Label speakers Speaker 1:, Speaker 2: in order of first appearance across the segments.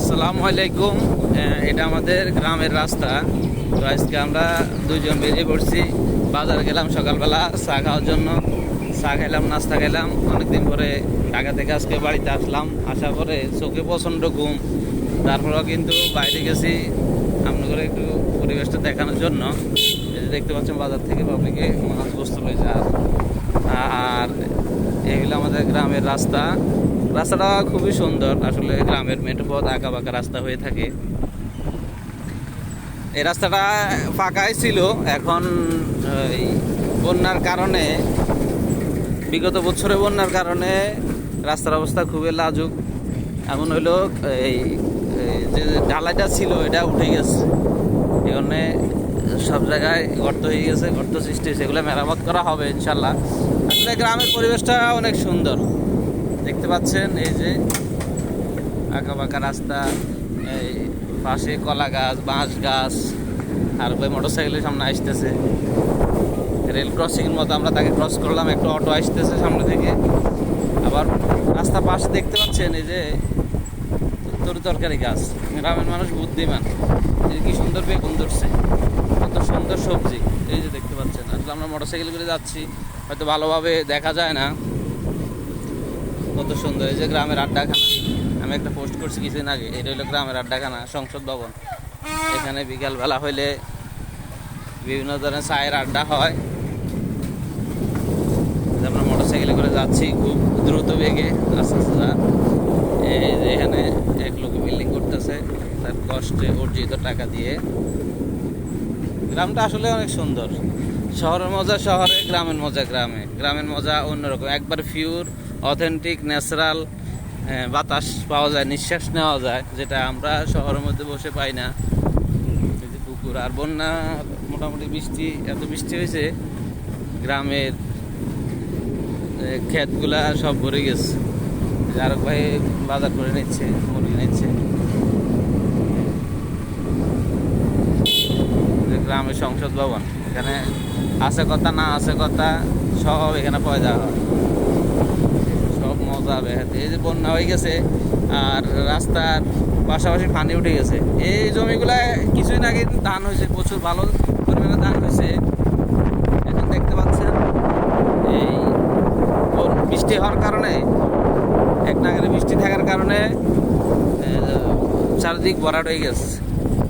Speaker 1: আসসালামু আলাইকুম। এটা আমাদের গ্রামের রাস্তা। তো আজকে আমরা দুইজন বেরিয়ে পড়ছি। বাজার গেলাম সকালবেলা, চা খাওয়ার জন্য। চা খাইলাম, নাস্তা খাইলাম। অনেকদিন পরে ঢাকা থেকে আজকে বাড়িতে আসলাম। আসার পরে চোখে প্রচণ্ড ঘুম। তারপরেও কিন্তু বাইরে গেছি আপনাদের একটু পরিবেশটা দেখানোর জন্য। দেখতে পাচ্ছেন বাজার থেকে পাবলিকে মাছ বস্তু রয়েছে আর হলো আমাদের গ্রামের রাস্তা। রাস্তাটা খুবই সুন্দর। আসলে গ্রামের মেঠো পথ আঁকা বাঁকা রাস্তা হয়ে থাকে। এই রাস্তাটা ফাঁকাই ছিল। এখন বন্যার কারণে, বিগত বছরে বন্যার কারণে রাস্তার অবস্থা খুবই লাজুক। এমন হইল, এই যে ঢালাইটা ছিল, এটা উঠে গেছে। এই এখানে সব জায়গায় গর্ত হয়ে গেছে, গর্ত সৃষ্টি এগুলো মেরামত করা হবে, ইনশাল্লাহ। আসলে গ্রামের পরিবেশটা অনেক সুন্দর। দেখতে পাচ্ছেন, এই যে আঁকা বাঁকা রাস্তা, এই পাশে কলা গাছ, বাঁশ গাছ, আর ওই মোটর সাইকেলের সামনে আসতেছে। রেল ক্রসিং এর মতো আমরা তাকে ক্রস করলাম, একটা অটো আসতেছে সামনে থেকে। আবার রাস্তা পাশে দেখতে পাচ্ছেন, এই যে তরি তরকারি গাছ। গ্রামের মানুষ বুদ্ধিমান। এই কি সুন্দর বেগুন ধরছে, কত সুন্দর সবজি। এই যে দেখতে পাচ্ছেন, আসলে আমরা মোটর সাইকেল করে যাচ্ছি, হয়তো ভালোভাবে দেখা যায় না। কত সুন্দর। এই যে গ্রামের আড্ডাখানা, আমি একটা পোস্ট করছি কিছুদিন আগে, এটা হলো গ্রামের আড্ডাখানা, সংসদ ভবন। এখানে বিকালবেলা হইলে বিভিন্ন ধরনের চায়ের আড্ডা হয়। আমরা মোটর সাইকেলে করে যাচ্ছি খুব দ্রুত বেগে, আস্তে আস্তে এই যে এখানে এক লোক বিল্ডিং করতেছে, তার কষ্টে অর্জিত টাকা দিয়ে। গ্রামটা আসলে অনেক সুন্দর। শহরের মজা শহরে, গ্রামের মজা গ্রামে। গ্রামের মজা অন্যরকম। একবার পিওর অথেন্টিক ন্যাচারাল বাতাস পাওয়া যায়, নিঃশ্বাস নেওয়া যায়, যেটা আমরা শহরের মধ্যে বসে পাই না। পুকুর আর বন্যা, মোটামুটি বৃষ্টি, এত বৃষ্টি হয়েছে, গ্রামের ক্ষেতগুলা সব ভরে গেছে। আরক ভাই বাজার করে নিচ্ছে, মুরগি নিচ্ছে। গ্রামের সংসদ ভবন, এখানে আছে কথা, না আছে কথা, সব এখানে যাওয়া হয় মজা বেহাতে এই যে বন্যা হয়ে গেছে, আর রাস্তার পাশাপাশি পানি উঠে গেছে। এই জমিগুলা কিছুদিন আগে ধান হয়েছে, প্রচুর ভালো পরিমাণে ধান হয়েছে। এখন দেখতে পাচ্ছেন, এই বৃষ্টি হওয়ার কারণে, এক নাগারে বৃষ্টি থাকার কারণে চারদিক ভরাট হয়ে গেছে।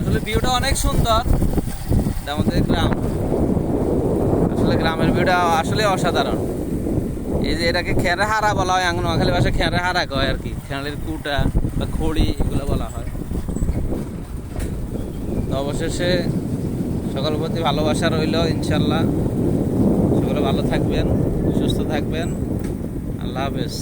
Speaker 1: আসলে ভিউটা অনেক সুন্দর আমাদের গ্রাম। আসলে গ্রামের ভিউটা আসলে অসাধারণ। এই যে এটাকে খেরে হারা বলা হয় আঙ্গন নোয়াখালী ভাষায় খেরে হারা কয় আর কি। খেঁড়ের কুটা বা খড়ি এগুলো বলা হয়। তো অবশেষে সকল প্রতি ভালোবাসা রইল ইনশাল্লাহ সকলে ভালো থাকবেন, সুস্থ থাকবেন। আল্লাহ হাফেজ।